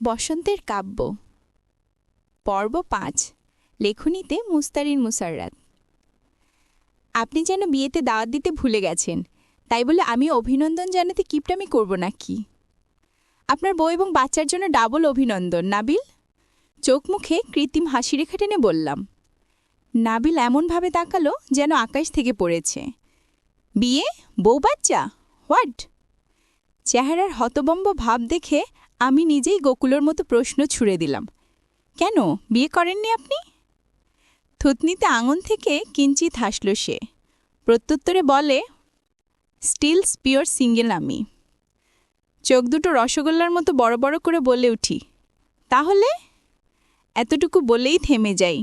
বসন্তের কাব্য। পর্ব পাঁচ, লেখনীতে মুস্তারিন মুসাররাত। আপনি যেন বিয়েতে দাওয়াত দিতে ভুলে গেছেন, তাই বলে আমি অভিনন্দন জানাতে কিপটামি করব না কি আপনার বউ এবং বাচ্চার জন্য ডাবল অভিনন্দন, নাবিল। চোখ মুখে কৃত্রিম হাসি রেখা টেনে বললাম, নাবিল এমনভাবে তাকালো যেন আকাশ থেকে পড়েছে। বিয়ে? বউ বাচ্চা? হোয়াট? চেহারার হতবম্ব ভাব দেখে আমি নিজেই গোকুলোর মতো প্রশ্ন ছুড়ে দিলাম। কেন? বিয়ে করেননি আপনি? থুতনিতে আঙুন থেকে কিঞ্চিত হাসল সে। প্রত্যুত্তরে বলে স্টিলস পিওর সিঙ্গেল আমি। চোখ দুটো রসগোল্লার মতো বড় বড় করে বলে উঠি, তাহলে? এতটুকু বলেই থেমে যাই।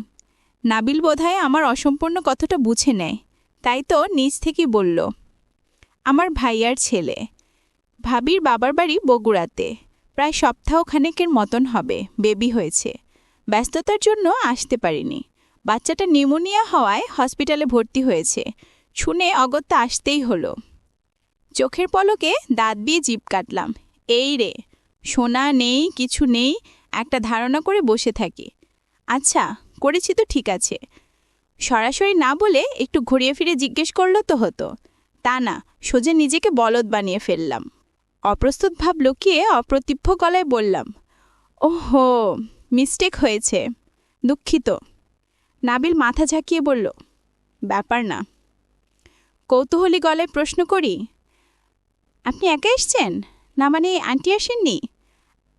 নাবিল বোধহয় আমার অসম্পূর্ণ কথাটা বুঝে নেয়, তাই তো নিজ থেকেই বলল, আমার ভাইয়ার ছেলে। ভাবির বাবার বাড়ি বগুড়াতে। প্রায় সপ্তাহখানেকের মতন হবে, বেবি হয়েছে। ব্যস্ততার জন্য আসতে পারিনি। বাচ্চাটা নিউমোনিয়া হওয়ায় হসপিটালে ভর্তি হয়েছে। শুনে অগত্যা আসতেই হলো। চোখের পলকে দাঁত দিয়ে জিপ কাটলাম। এই রে, সোনা নেই, কিছু নেই, একটা ধারণা করে বসে থাকি। আচ্ছা করেছি তো ঠিক আছে। সরাসরি না বলে একটু ঘুরিয়ে ফিরে জিজ্ঞেস করল তো হতো। তা না, সোজা নিজেকে বলদ বানিয়ে ফেললাম। অপ্রস্তুত ভাব লুকিয়ে অপ্রতিভ্য গলায় বললাম, ওহো মিস্টেক হয়েছে। দুঃখিত। নাবিল মাথা ঝাঁকিয়ে বলল, ব্যাপার না। কৌতূহলী গলায় প্রশ্ন করি, আপনি একা এসছেন? না মানে আন্টি আসেননি?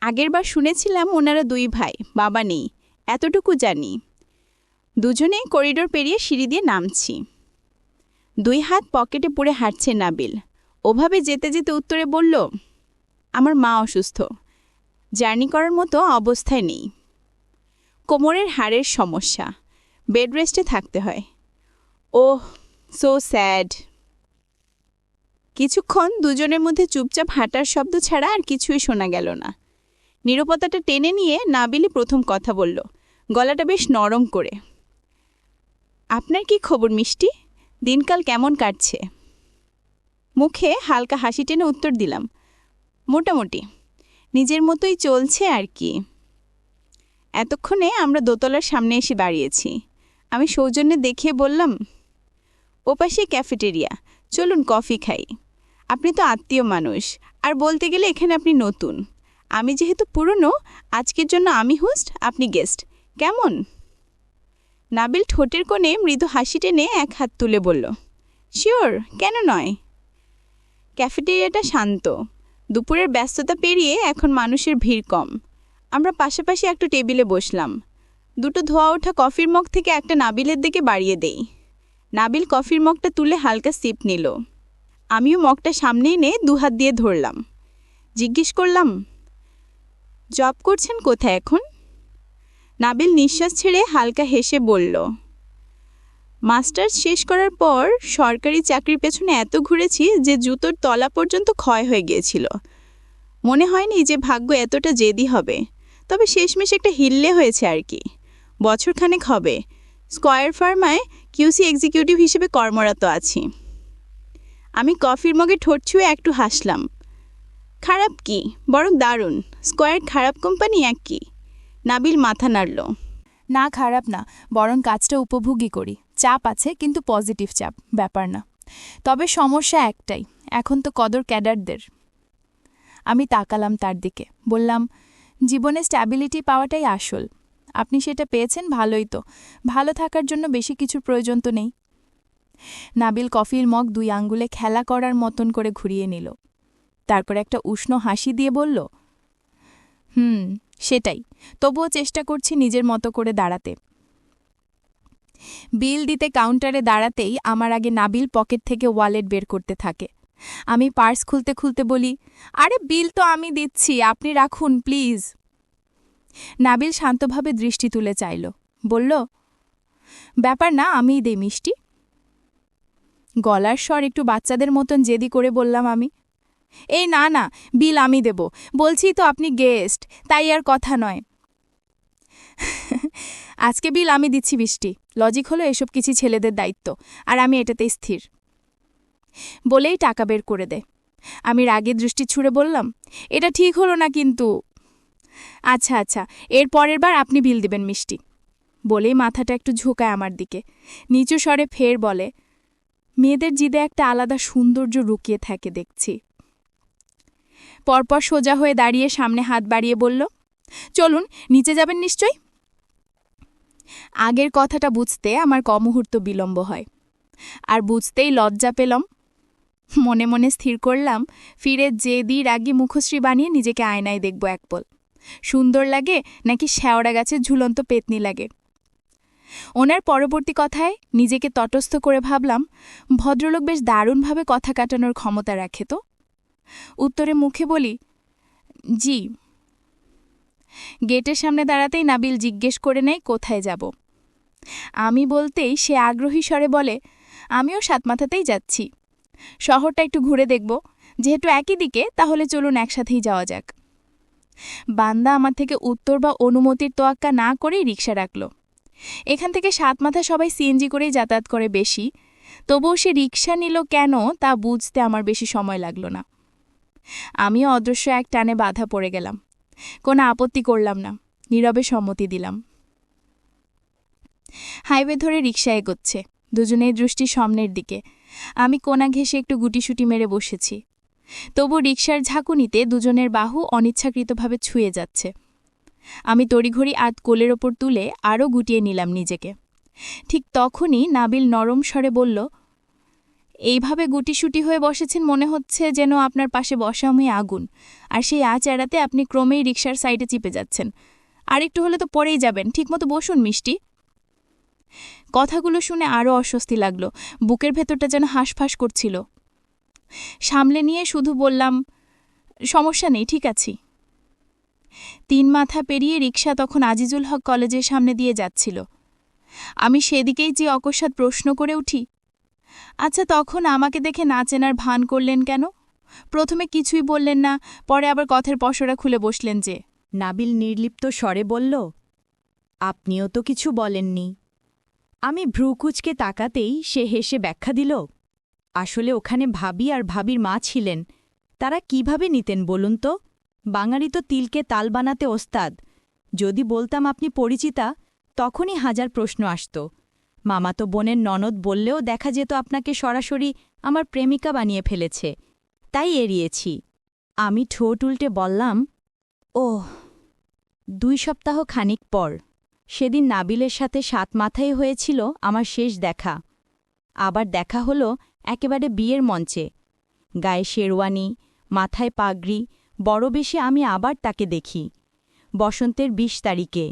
আগেরবার শুনেছিলাম ওনারা দুই ভাই, বাবা নেই, এতটুকু জানি। দুজনেই করিডোর পেরিয়ে সিঁড়ি দিয়ে নামছি। দুই হাত পকেটে পুড়ে হাঁটছে নাবিল। ওভাবে যেতে যেতে উত্তরে বলল, আমার মা অসুস্থ। জার্নি করার মতো অবস্থায় নেই। কোমরের হাড়ের সমস্যা। বেড রেস্টে থাকতে হয়। Oh, so sad. কিছুক্ষণ দুজনের মধ্যে চুপচাপ হাঁটার শব্দ ছাড়া আর কিছুই শোনা গেল না। নিরবতাটা টেনে নিয়ে নাবিলি প্রথম কথা বলল, গলাটা বেশ নরম করে, আপনার কি খবর মিষ্টি? দিনকাল কেমন কাটছে? মুখে হালকা হাসি টেনে উত্তর দিলাম, মোটামুটি। নিজের মতোই চলছে আর কি। এতক্ষণে আমরা দোতলার সামনে এসে দাঁড়িয়েছি। আমি সৌজন্যে দেখিয়ে বললাম ওপাশে ক্যাফেটেরিয়া, চলুন কফি খাই। আপনি তো আত্মীয় মানুষ, আর বলতে গেলে এখানে আপনি নতুন। আমি যেহেতু পুরনো, আজকের জন্য আমি হোস্ট আপনি গেস্ট কেমন? নাবিল ঠোঁটের কোণে মৃদু হাসি টেনে এক হাত তুলে বলল শিওর কেন নয়? ক্যাফেটেরিয়াটা শান্ত। দুপুরের ব্যস্ততা পেরিয়ে এখন মানুষের ভিড় কম। আমরা পাশাপাশি একটা টেবিলে বসলাম। দুটো ধোয়া ওঠা কফির মগ থেকে একটা নাবিলের দিকে বাড়িয়ে দেই। নাবিল কফির মগটা তুলে হালকা সিপ নিল। আমিও মগটা সামনে এনে দুহাত দিয়ে ধরলাম। জিজ্ঞেস করলাম, জব করছেন কোথায় এখন? নাবিল নিঃশ্বাস ছেড়ে হালকা হেসে বলল মাস্টার্স শেষ করার পর সরকারি চাকরির পেছনে এত ঘুরেছি যে জুতোর তলা পর্যন্ত ক্ষয় হয়ে গিয়েছিল। মনে হয়নি যে ভাগ্য এতটা জেদি হবে। তবে শেষমেশ একটা হিললে হয়েছে আর কি। বছরখানেক হবে। স্কয়ার ফার্মায় কিউসি এক্সিকিউটিভ হিসেবে কর্মরত আছি। আমি কফির মগে ঠোঁট ছুঁয়ে একটু হাসলাম। খারাপ কি? বরং দারুণ। স্কয়ার খারাপ কোম্পানি এক কি? নাবিল মাথা নাড়ল। না, খারাপ না। বরং কাজটা উপভোগই করি। চাপ আছে, কিন্তু পজিটিভ চাপ, ব্যাপার না। তবে সমস্যা একটাই, এখন তো কদর ক্যাডারদের। আমি তাকালাম তার দিকে, বললাম, জীবনে স্ট্যাবিলিটি পাওয়াটাই আসল। আপনি সেটা পেয়েছেন, ভালোই তো। ভালো থাকার জন্য বেশি কিছুর প্রয়োজন তো নেই। নাবিল কফির মগ দুই আঙ্গুলে খেলা করার মতন করে ঘুরিয়ে নিল। তারপর একটা উষ্ণ হাসি দিয়ে বলল, হুম, সেটাই। তবুও চেষ্টা করছি নিজের মতো করে দাঁড়াতে। বিল দিতে কাউন্টারে দাঁড়াতেই আমার আগে নাবিল পকেট থেকে ওয়ালেট বের করতে থাকে। আমি পার্স খুলতে খুলতে বলি, আরে বিল তো আমি দিচ্ছি, আপনি রাখুন, প্লিজ। নাবিল শান্তভাবে দৃষ্টি তুলে চাইল, বলল, ব্যাপার না, আমিই দেই, মিষ্টি। গলার স্বর একটু বাচ্চাদের মতন জেদি করে বললাম আমি, এই না না, বিল আমি দেব, বলছি তো আপনি গেস্ট, তাই আর কথা নয়। আজকে বিল আমি দিচ্ছি বৃষ্টি। লজিক হলো এসব কিছু ছেলেদের দায়িত্ব, আর আমি এটাতে স্থির। বলেই টাকা বের করে দে আমি রাগে দৃষ্টি ছুড়ে বললাম, এটা ঠিক হলো না কিন্তু। আচ্ছা আচ্ছা এর পরের বার আপনি বিল দিবেন মিষ্টি। বলেই মাথাটা একটু ঝোঁকায় আমার দিকে। নিচু স্বরে ফের বলে, মেয়েদের জিদে একটা আলাদা সৌন্দর্য রুকিয়ে থাকে দেখছি। পরপর সোজা হয়ে দাঁড়িয়ে সামনে হাত বাড়িয়ে বলল, চলুন, নিচে যাবেন নিশ্চয় আগের কথাটা বুঝতে আমার কমুহূর্ত বিলম্ব হয়। আর বুঝতেই লজ্জা পেলাম। মনে মনে স্থির করলাম, ফিরে যে দিই রাগি মুখশ্রী বানিয়ে নিজেকে আয়নায় দেখব এক পল। সুন্দর লাগে নাকি শ্যাওড়া গাছের ঝুলন্ত পেতনি লাগে? ওনার পরবর্তী কথায় নিজেকে তটস্থ করে ভাবলাম, ভদ্রলোক বেশ দারুণভাবে কথা কাটানোর ক্ষমতা রাখে তো? উত্তরে মুখে বলি, জি গেটের সামনে দাঁড়াতেই নাবিল জিজ্ঞেস করে নেয়, কোথায় যাব? আমি বলতেই সে আগ্রহী স্বরে বলে, আমিও সাতমাথাতেই যাচ্ছি। শহরটা একটু ঘুরে দেখব। যেহেতু একই দিকে, তাহলে চলুন একসাথেই যাওয়া যাক। বান্দা আমার থেকে উত্তর বা অনুমতির তোয়াক্কা না করেই রিক্সা রাখল। এখান থেকে সাতমাথা সবাই সিএনজি করেই যাতায়াত করে বেশি। তবুও সে রিক্সা নিল কেন, তা বুঝতে আমার বেশি সময় লাগল না। আমিও অদৃশ্য এক টানে বাধা পড়ে গেলাম। কোনো আপত্তি করলাম না। নীরবে সম্মতি দিলাম। হাইওয়ে ধরে রিক্সা এগোচ্ছে। দুজনের দৃষ্টি সামনের দিকে। আমি কোনা ঘেঁষে একটু গুটিসুটি মেরে বসেছি। তবু রিক্সার ঝাঁকুনিতে দুজনের বাহু অনিচ্ছাকৃতভাবে ছুঁয়ে যাচ্ছে। আমি তড়িঘড়ি আত কোলের ওপর তুলে আরও গুটিয়ে নিলাম নিজেকে। ঠিক তখনই নাবিল নরম স্বরে বলল এইভাবে গুটিসুটি হয়ে বসেছেন মনে হচ্ছে যেন আপনার পাশে বসা আমি আগুন। আর সেই আঁচ এড়াতে আপনি ক্রমেই রিক্সার সাইডে চিপে যাচ্ছেন। আর একটু হলে তো পরেই যাবেন। ঠিকমতো বসুন, মিষ্টি। কথাগুলো শুনে আরও অস্বস্তি লাগল। বুকের ভেতরটা যেন হাঁসফাঁস করছিল। সামলে নিয়ে শুধু বললাম, সমস্যা নেই, ঠিক আছি। তিন মাথা পেরিয়ে রিক্সা তখন আজিজুল হক কলেজের সামনে দিয়ে যাচ্ছিল। আমি সেদিকেই যে অকস্মাৎ প্রশ্ন করে উঠি আচ্ছা তখন আমাকে দেখে না চেনার ভান করলেন কেন? প্রথমে কিছুই বললেন না, পরে আবার কথার পশরা খুলে বসলেন যে, নাবিল নির্লিপ্ত স্বরে বলল, আপনিও তো কিছু বলেননি। আমি ভ্রুকুচকে তাকাতেই সে হেসে ব্যাখ্যা দিল, আসলে ওখানে ভাবি আর ভাবির মা ছিলেন, তারা কীভাবে নিতেন বলুন তো? বাঙালি তো তিলকে তাল বানাতে ওস্তাদ, যদি বলতাম আপনি পরিচিতা, তখনই হাজার প্রশ্ন আসত। মামাতো বোনের ননদ বললেও দেখা যেত আপনাকে সরাসরি আমার প্রেমিকা বানিয়ে ফেলেছে। তাই এড়িয়েছি। আমি ঠোঁট উল্টে বললাম, ওহ, দুই সপ্তাহ খানিক পর। সেদিন নাবিলের সাথে সাত মাথায় হয়েছিল আমার শেষ দেখা। আবার দেখা হলো একেবারে বিয়ের মঞ্চে। গায়ে শেরওয়ানি, মাথায় পাগড়ি, বড় বেশি আমি আবার তাকে দেখি। বসন্তের বিশ তারিখে।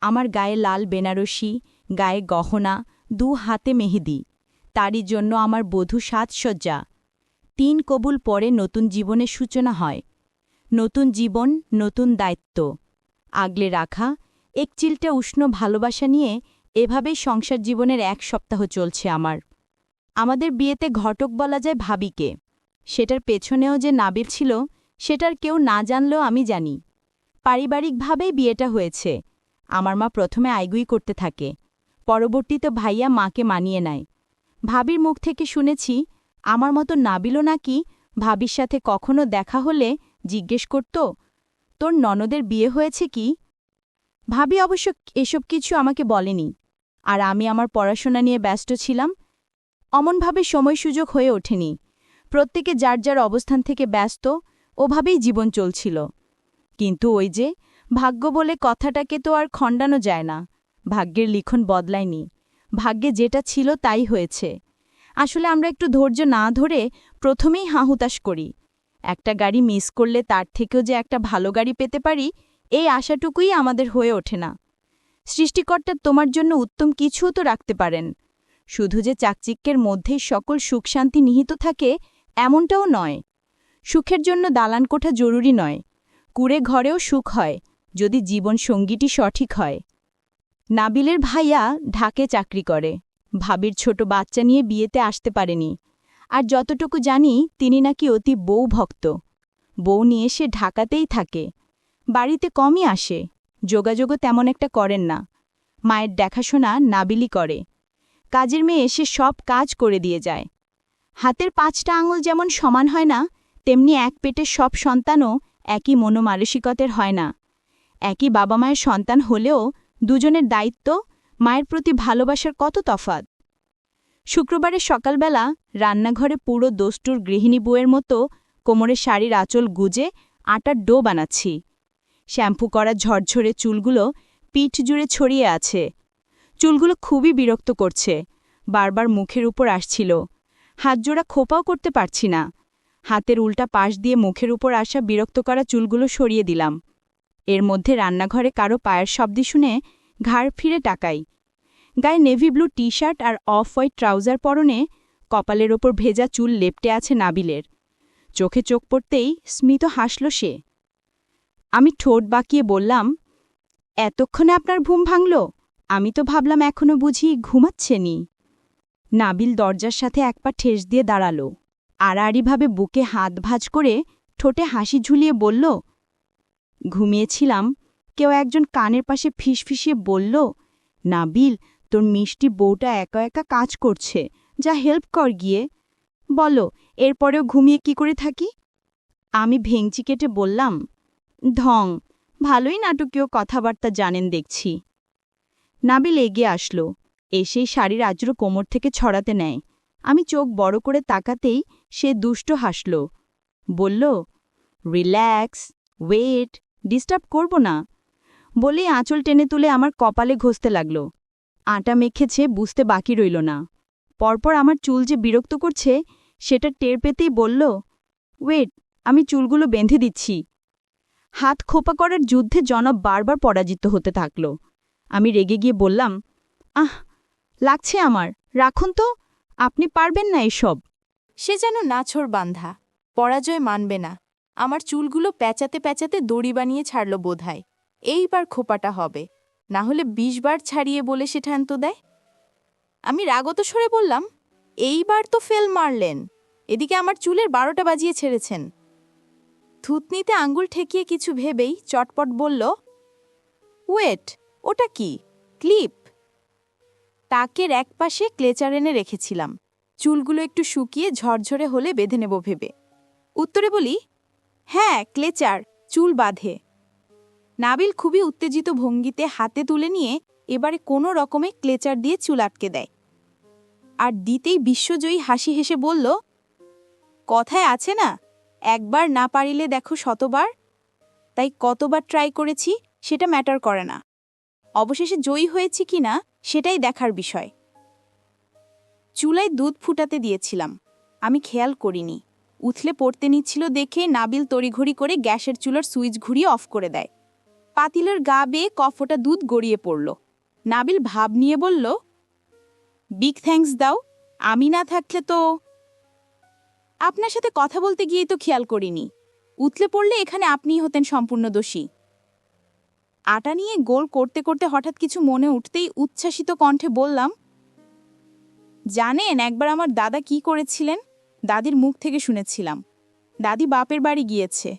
আমার গায়ে লাল বেনারসি গায়ে গহনা, দু হাতে মেহেদি। তারই জন্য আমার বধূ সাজসজ্জা। তিন কবুল পরে নতুন জীবনের সূচনা হয়। নতুন জীবন, নতুন দায়িত্ব। আগলে রাখা, এক চিলটা উষ্ণ ভালোবাসা নিয়ে এভাবেই সংসার জীবনের এক সপ্তাহ চলছে আমার। আমাদের বিয়েতে ঘটক বলা যায় ভাবিকে। সেটার পেছনেও যে নাবিল ছিল, সেটার কেউ না জানলেও আমি জানি। পারিবারিকভাবেই বিয়েটা হয়েছে। আমার মা প্রথমে আইগুই করতে থাকে। পরবর্তীতে ভাইয়া মাকে মানিয়ে নেয়। ভাবির মুখ থেকে শুনেছি, আমার মতো নাবিলও নাকি ভাবির সাথে কখনো দেখা হলে জিজ্ঞেস করত, তোর ননদের বিয়ে হয়েছে কি? ভাবি অবশ্য এসব কিছু আমাকে বলেনি, আর আমি আমার পড়াশোনা নিয়ে ব্যস্ত ছিলাম। অমনভাবে সময় সুযোগ হয়ে ওঠেনি। প্রত্যেকে যার যার অবস্থান থেকে ব্যস্ত, ওভাবেই জীবন চলছিল। কিন্তু ওই যে, ভাগ্য বলে কথাটাকে তো আর খণ্ডানো যায় না। ভাগ্যের লিখন বদলায়নি। ভাগ্যে যেটা ছিল তাই হয়েছে। আসলে আমরা একটু ধৈর্য না ধরে প্রথমেই হাহুতাশ করি। একটা গাড়ি মিস করলে তার থেকেও যে একটা ভালো গাড়ি পেতে পারি, এই আশাটুকুই আমাদের হয়ে ওঠে না। সৃষ্টিকর্তা তোমার জন্য উত্তম কিছুও তো রাখতে পারেন। শুধু যে চাকচিক্যের মধ্যেই সকল সুখ শান্তি নিহিত থাকে, এমনটাও নয়। সুখের জন্য দালান কোঠা জরুরি নয়। কুড়ে ঘরেও সুখ হয়, যদি জীবন সঙ্গীটি সঠিক হয়। নাবিলের ভাইয়া ঢাকে চাকরি করে। ভাবির ছোট বাচ্চা নিয়ে বিয়েতে আসতে পারেনি। আর যতটুকু জানি, তিনি নাকি অতি বউ ভক্ত। বউ নিয়ে সে ঢাকাতেই থাকে। বাড়িতে কমই আসে। যোগাযোগও তেমন একটা করেন না। মায়ের দেখাশোনা নাবিলি করে। কাজের মেয়ে এসে সব কাজ করে দিয়ে যায়। হাতের পাঁচটা আঙুল যেমন সমান হয় না, তেমনি এক পেটের সব সন্তানও একই মনোমানসিকতের হয় না। একই বাবা মায়ের সন্তান হলেও দুজনের দায়িত্ব, মায়ের প্রতি ভালোবাসার কত তফাত শুক্রবারের সকালবেলা রান্নাঘরে পুরো দোস্তুর গৃহিণী বউয়ের মতো কোমরে শাড়ির আঁচল গুজে আটার ডো বানাচ্ছি। শ্যাম্পু করা ঝরঝরে চুলগুলো পিঠ জুড়ে ছড়িয়ে আছে। চুলগুলো খুবই বিরক্ত করছে। বারবার মুখের উপর আসছিল। হাতজোড়া খোপাও করতে পারছি না। হাতের উল্টা পাশ দিয়ে মুখের উপর আসা বিরক্ত করা চুলগুলো সরিয়ে দিলাম। এর মধ্যে রান্নাঘরে কারও পায়ের শব্দ শুনে ঘাড় ফিরে টাকাই গায়ে নেভি ব্লু টি শার্ট আর অফ হোয়াইট ট্রাউজার পরনে কপালের ওপর ভেজা চুল লেপটে আছে নাবিলের। চোখে চোখ পড়তেই স্মিত হাসল সে। আমি ঠোঁট বাঁকিয়ে বললাম, এতক্ষণে আপনার ঘুম ভাঙল? আমি তো ভাবলাম এখনও বুঝি ঘুমাচ্ছেনি নাবিল দরজার সাথে এক পা ঠেস দিয়ে দাঁড়াল। আড়াআড়িভাবে বুকে হাত ভাঁজ করে ঠোঁটে হাসি ঝুলিয়ে বলল ঘুমিয়েছিলাম, কেউ একজন কানের পাশে ফিসফিসিয়ে বলল, নাবিল, তোর মিষ্টি বউটা একা একা কাজ করছে, যা হেল্প কর গিয়ে। বলো, এরপরেও ঘুমিয়ে কি করে থাকি? আমি ভেংচি কেটে বললাম ঢং ভালোই নাটকীয় কথাবার্তা জানেন দেখছি। নাবিল এগিয়ে আসলো, এসেই শাড়ির আজরো কোমর থেকে ছড়াতে নেয়। আমি চোখ বড় করে তাকাতেই সে দুষ্ট হাসল, বলল, রিল্যাক্স, ওয়েট ডিস্টার্ব করব না। বলেই আঁচল টেনে তুলে আমার কপালে ঘষতে লাগল। আটা মেখেছে, বুঝতে বাকি রইল না। পরপর আমার চুল যে বিরক্ত করছে, সেটা টের পেতেই বলল, ওয়েট, আমি চুলগুলো বেঁধে দিচ্ছি। হাত খোপা করার যুদ্ধে জনব বারবার পরাজিত হতে থাকল। আমি রেগে গিয়ে বললাম, আহ, লাগছে আমার, রাখুন তো, আপনি পারবেন না এসব। সে যেন নাছর বান্ধা, পরাজয় মানবে না। আমার চুলগুলো প্যাচাতে প্যাচাতে দড়ি বানিয়ে ছাড়ল বোধহয়। এইবার খোপাটা হবে। না হলে বিশ বার ছাড়িয়ে বলে সে ঠ্যান্ত দেয়। আমি রাগত সরে বললাম, এইবার তো ফেল মারলেন। এদিকে আমার চুলের বারোটা বাজিয়ে ছেড়েছেন। থুতনিতে আঙ্গুল ঠেকিয়ে কিছু ভেবেই চটপট বলল, ওয়েট, ওটা কি? ক্লিপ? তাকের এক পাশে ক্লেচার এনে রেখেছিলাম। চুলগুলো একটু শুকিয়ে ঝরঝরে হলে বেঁধে নেব ভেবে। উত্তরে বলি হ্যাঁ ক্লেচার, চুল বাঁধে। নাবিল খুবই উত্তেজিত ভঙ্গিতে হাতে তুলে নিয়ে এবারে কোনো রকমে ক্লেচার দিয়ে চুল আটকে দেয়। আর দিতেই বিশ্বজয়ী হাসি হেসে বলল, কথায় আছে না, একবার না পারিলে দেখো শতবার। তাই কতবার ট্রাই করেছি, সেটা ম্যাটার করে না। অবশেষে জয়ী হয়েছি কিনা সেটাই দেখার বিষয়। চুলায় দুধ ফুটাতে দিয়েছিলাম। আমি খেয়াল করিনি। উথলে পড়তে নিচ্ছিল দেখে নাবিল তড়িঘড়ি করে গ্যাসের চুলার সুইচ ঘুরিয়ে অফ করে দেয়। পাতিলের গা বেয়ে কফোটা দুধ গড়িয়ে পড়ল। নাবিল ভাব নিয়ে বলল, বিগ থ্যাঙ্কস দাও, আমি না থাকলে তো আপনার সাথে কথা বলতে গিয়েই তো খেয়াল করিনি। উতলে পড়লে এখানে আপনিই হতেন সম্পূর্ণ দোষী। আটা নিয়ে গোল করতে করতে হঠাৎ কিছু মনে উঠতেই উচ্ছ্বাসিত কণ্ঠে বললাম, জানেন একবার আমার দাদা কি করেছিলেন? দাদির মুখ থেকে শুনেছিলাম। দাদি বাপের বাড়ি গিয়েছে।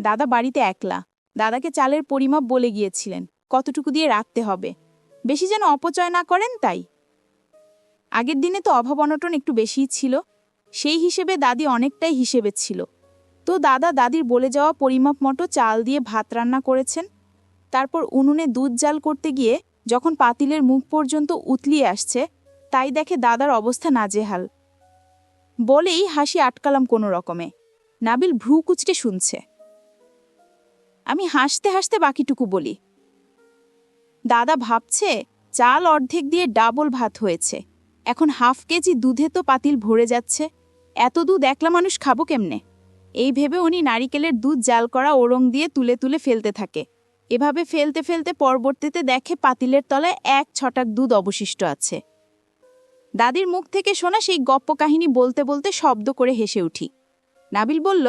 দাদা বাড়িতে একলা। দাদাকে চালের পরিমাপ বলে গিয়েছিলেন, কতটুকু দিয়ে রাখতে হবে। বেশি যেন অপচয় না করেন তাই। আগের দিনে তো অভাব অনটন একটু বেশিই ছিল। সেই হিসেবে দাদি অনেকটাই হিসেবে ছিল। তো দাদা দাদির বলে যাওয়া পরিমাপ মতো চাল দিয়ে ভাত রান্না করেছেন। তারপর উনুনে দুধ জাল করতে গিয়ে যখন পাতিলের মুখ পর্যন্ত উতলিয়ে আসছে, তাই দেখে দাদার অবস্থা নাজেহাল। বলেই হাসি আটকালাম কোনো রকমে। নাবিল ভ্রু কুচটে শুনছে। আমি হাসতে হাসতে বাকিটুকু বলি। দাদা ভাবছে চাল অর্ধেক দিয়ে ডাবল ভাত হয়েছে। এখন হাফ কেজি দুধে তো পাতিল ভরে যাচ্ছে। এত দুধ একলা মানুষ খাব কেমনে? এই ভেবে উনি নারিকেলের দুধ জাল করা ওরং দিয়ে তুলে তুলে ফেলতে থাকে। এভাবে ফেলতে ফেলতে পরবর্তীতে দেখে পাতিলের তলায় এক ছটাক দুধ অবশিষ্ট আছে। দাদির মুখ থেকে শোনা সেই গপ্প কাহিনী বলতে বলতে শব্দ করে হেসে উঠি। নাবিল বলল,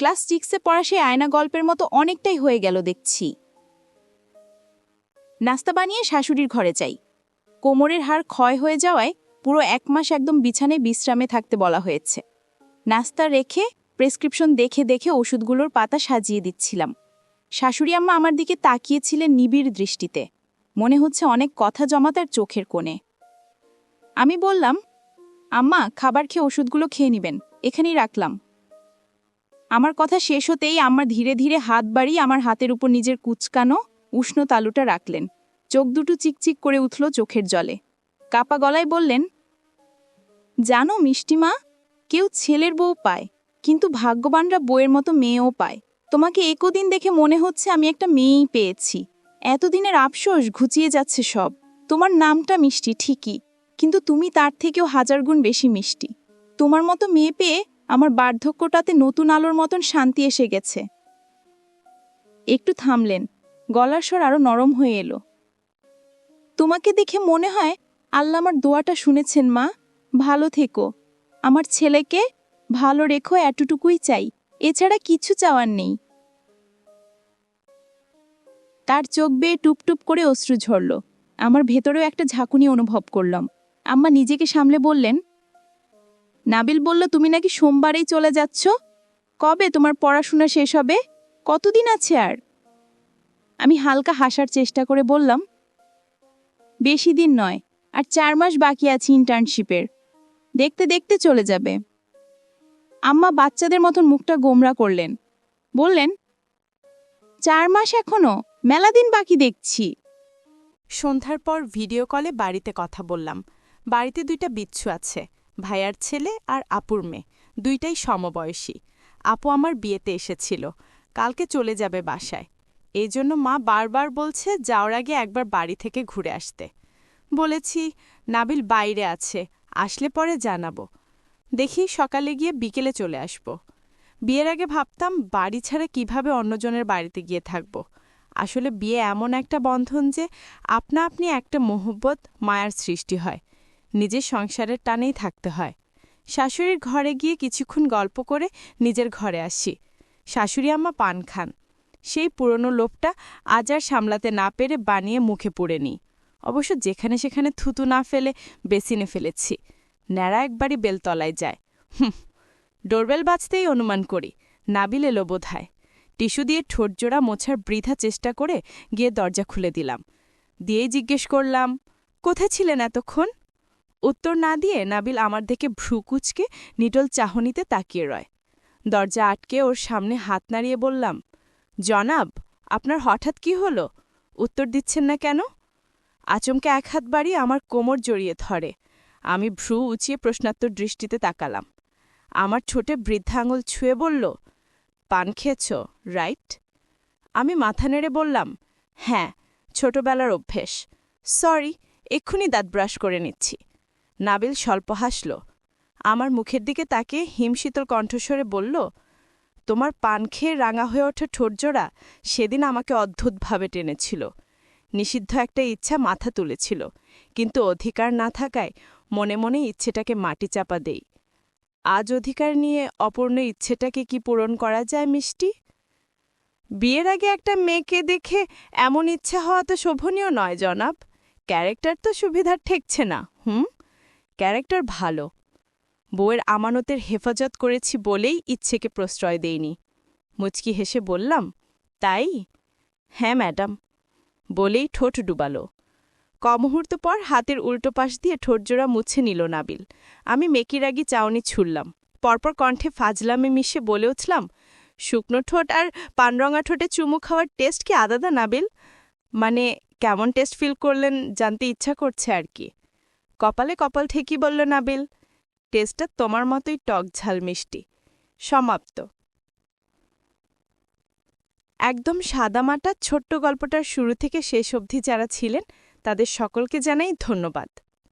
ক্লাস সিক্সে পড়া সেই আয়না গল্পের মতো অনেকটাই হয়ে গেল দেখছি। নাস্তা বানিয়ে শাশুড়ির ঘরে চাই কোমরের হাড় ক্ষয় হয়ে যাওয়ায় পুরো এক মাস একদম বিছানায় বিশ্রামে থাকতে বলা হয়েছে। নাস্তা রেখে, প্রেসক্রিপশন দেখে দেখে ওষুধগুলোর পাতা সাজিয়ে দিচ্ছিলাম। শাশুড়ি আম্মা আমার দিকে তাকিয়েছিলেন নিবিড় দৃষ্টিতে। মনে হচ্ছে অনেক কথা জমা তার চোখের কোণে। আমি বললাম, আম্মা, খাবার খেয়ে ওষুধগুলো খেয়ে নেবেন, এখানেই রাখলাম। আমার কথা শেষ হতেই আমার ধীরে ধীরে হাত বাড়িয়ে আমার হাতের উপর নিজের কুচকানো, উষ্ণ তালুটা রাখলেন। চোখ দুটো চিকচিক করে উঠল চোখের জলে। কাপা গলায় বললেন, জানো মিষ্টিমা কেউ ছেলের বউ পায়, কিন্তু ভাগ্যবানরা বইয়ের মতো মেয়েও পায়। তোমাকে একদিন দেখে মনে হচ্ছে আমি একটা মেয়েই পেয়েছি। এতদিনের আফসোস ঘুচিয়ে যাচ্ছে সব। তোমার নামটা মিষ্টি, ঠিকই। কিন্তু তুমি তার থেকেও হাজার গুণ বেশি মিষ্টি। তোমার মতো মেয়ে পেয়ে আমার বার্ধক্যটাতে নতুন আলোর মতন শান্তি এসে গেছে। একটু থামলেন, গলার স্বর আরও নরম হয়ে এলো। তোমাকে দেখে মনে হয় আল্লাহ আমার দোয়াটা শুনেছেন, মা। ভালো থেকো। আমার ছেলেকে ভালো রেখো এতটুকুই চাই। এছাড়া কিছু চাওয়ার নেই। তার চোখ বেয়ে টুপটুপ করে অশ্রু ঝরল। আমার ভেতরেও একটা ঝাঁকুনি অনুভব করলাম। আম্মা নিজেকে সামলে বললেন, নাবিল বলল, তুমি নাকি সোমবারেই চলে যাচ্ছ? কবে তোমার পড়াশোনা শেষ হবে? কতদিন আছে আর? আমি হালকা হাসার চেষ্টা করে বললাম, বেশি দিন নয়, আর চার মাস বাকি আছে ইন্টার্নশিপের দেখতে দেখতে চলে যাবে। আম্মা বাচ্চাদের মতন মুখটা গোমরা করলেন, বললেন, চার মাস এখনও, মেলা দিন বাকি দেখছি। সন্ধ্যার পর ভিডিও কলে বাড়িতে কথা বললাম। বাড়িতে দুইটা বিচ্ছু আছে, ভাইয়ার ছেলে আর আপুর মেয়ে, দুইটাই সমবয়সী। আপু আমার বিয়েতে এসেছিল, কালকে চলে যাবে বাসায়। এই জন্য মা বারবার বলছে যাওয়ার আগে একবার বাড়ি থেকে ঘুরে আসতে। বলেছি, নাবিল বাইরে আছে, আসলে পরে জানাব। দেখি সকালে গিয়ে বিকেলে চলে আসব। বিয়ের আগে ভাবতাম, বাড়ি ছাড়া কীভাবে অন্যজনের বাড়িতে গিয়ে থাকব? আসলে বিয়ে এমন একটা বন্ধন যে, আপনা আপনি একটা মোহব্বত, মায়ার সৃষ্টি হয়। নিজের সংসারের টানেই থাকতে হয়। শাশুড়ির ঘরে গিয়ে কিছুক্ষণ গল্প করে নিজের ঘরে আসি। শাশুড়ি আম্মা পান খান। সেই পুরনো লোভটা আজ আর সামলাতে না পেরে বানিয়ে মুখে পুড়ে নিই। অবশ্য যেখানে সেখানে থুতু না ফেলে বেসিনে ফেলেছি। ন্যাড়া একবারই বেলতলায় যায়। হুম, ডোরবেল বাজতেই অনুমান করি নাবিল এলো বোধহয় টিস্যু দিয়ে ঠোঁটজোড়া মোছার বৃথা চেষ্টা করে গিয়ে দরজা খুলে দিলাম। দিয়েই জিজ্ঞেস করলাম, কোথায় ছিলেন এতক্ষণ? উত্তর না দিয়ে নাবিল আমার দিকে ভ্রুকুচকে নিটল চাহনিতে তাকিয়ে রয়। দরজা আটকে ওর সামনে হাত নাড়িয়ে বললাম, জনাব, আপনার হঠাৎ কি হলো? উত্তর দিচ্ছেন না কেন? আচমকে এক হাত বাড়ি আমার কোমর জড়িয়ে ধরে। আমি ভ্রু উঁচিয়ে প্রশ্নাত্মক দৃষ্টিতে তাকালাম। আমার ছোটে বৃদ্ধা আঙুল ছুঁয়ে বলল, পান খেয়েছ, রাইট? আমি মাথা নেড়ে বললাম হ্যাঁ ছোটবেলার অভ্যেস। সরি, এক্ষুনি দাঁত ব্রাশ করে নিচ্ছি। নাবিল স্বল্প হাসল। আমার মুখের দিকে তাকে হিমশীতল কণ্ঠস্বরে বলল, তোমার পান খেয়ে রাঙা হয়ে ওঠা ঠোঁটজোড়া সেদিন আমাকে অদ্ভুতভাবে টেনেছিল। নিষিদ্ধ একটা ইচ্ছা মাথা তুলেছিল, কিন্তু অধিকার না থাকায় মনে মনে ইচ্ছেটাকে মাটি চাপা দেই। আজ অধিকার নিয়ে অপূর্ণ ইচ্ছেটাকে কি পূরণ করা যায়, মিষ্টি? বিয়ের আগে একটা মেয়েকে দেখে এমন ইচ্ছা হওয়া তো শোভনীয় নয়, জনাব। ক্যারেক্টার তো সুবিধার ঠেকছে না, হুম? ক্যারেক্টার ভালো। বউয়ের আমানতের হেফাজত করেছি বলেই ইচ্ছেকে প্রশ্রয় দেইনি। মুচকি হেসে বললাম, তাই? হ্যাঁ ম্যাডাম। বলেই ঠোঁট ডুবালো। কমুহূর্ত পর হাতের উল্টো পাশ দিয়ে ঠোঁটজোড়া মুছে নিল নাবিল। আমি মেকিরাগি চাউনি ছুড়লাম। পরপর কণ্ঠে ফাজলামে মিশে বলে উঠলাম, শুকনো ঠোঁট আর পানরঙা ঠোঁটে চুমু খাওয়ার টেস্ট কি আদাদা নাবিল? মানে কেমন টেস্ট ফিল করলেন জানতে ইচ্ছা করছে আর কি। কপালে কপাল ঠিকই বলল নাবিল। টেস্টটা তোমার মতোই টক ঝাল মিষ্টি। সমাপ্ত। একদম সাদামাটা ছোট্ট গল্পটার শুরু থেকে শেষ অবধি যারা ছিলেন, তাদের সকলকে জানাই ধন্যবাদ।